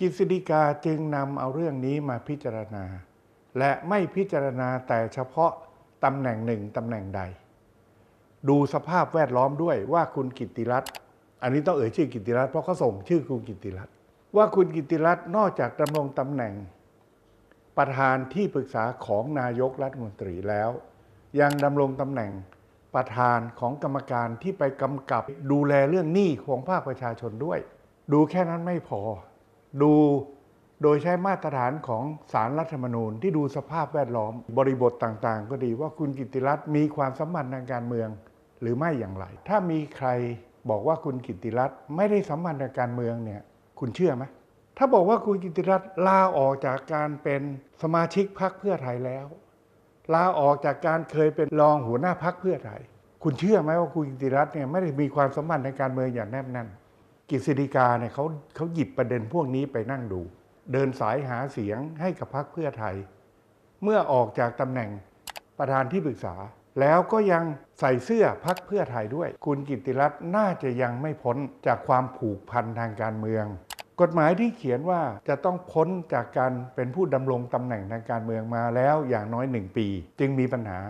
กฤษฎีกาจึงนำเอาเรื่องนี้มาพิจารณา และไม่พิจารณาแต่เฉพาะตำแหน่งหนึ่งตำแหน่งใด ดูสภาพแวดล้อมด้วยว่าคุณกิติรัตน์อันนี้ต้องเอ่ยชื่อกิติรัตน์เพราะเขาส่งชื่อคุณกิติรัตน์ว่าคุณกิติรัตน์นอกจากดำรงตำแหน่ง ประธานที่ปรึกษาของนายกรัฐมนตรีแล้ว ยังดำรงตำแหน่งประธานของกรรมการที่ไปกำกับดูแลเรื่องหนี้ของภาคประชาชนด้วย ดูแค่นั้นไม่พอ ดูโดยใช้มาตรฐานของสารรัฐธรรมนูญที่ดูสภาพแวดล้อม บริบทต่างๆ ก็ดีว่าคุณกิติรัตน์มีความสัมพันธ์ทางการเมืองหรือไม่อย่างไร ถ้ามีใครบอกว่าคุณกิติรัตน์ไม่ได้สัมพันธ์ทางการเมืองเนี่ยคุณเชื่อไหมถ้าบอกว่าคุณกิติรัตน์ลาออกจากการเป็นสมาชิกพรรคเพื่อไทยแล้ว ลาออกจากการเคยเป็นรองหัวหน้าพรรคเพื่อไทย คุณเชื่อไหมว่าคุณกิตติรัตน์เนี่ยไม่ได้มีความสัมพันธ์ทางการเมืองอย่างแนบแน่น กฤษฎีกาเนี่ยเขาเขาหยิบประเด็นพวกนี้ไปนั่งดู เดินสายหาเสียงให้กับพรรคเพื่อไทย เมื่อออกจากตำแหน่งประธานที่ปรึกษา แล้วก็ยังใส่เสื้อพักเพื่อไทยด้วย คุณกิตติรัตน์น่าจะยังไม่พ้นจากความผูกพันทางการเมือง กฎหมายที่เขียนว่าจะต้องพ้นจากการเป็นผู้ดำรงตำแหน่งทางการเมืองมาแล้วอย่างน้อยหนึ่งปี จึงมีปัญหา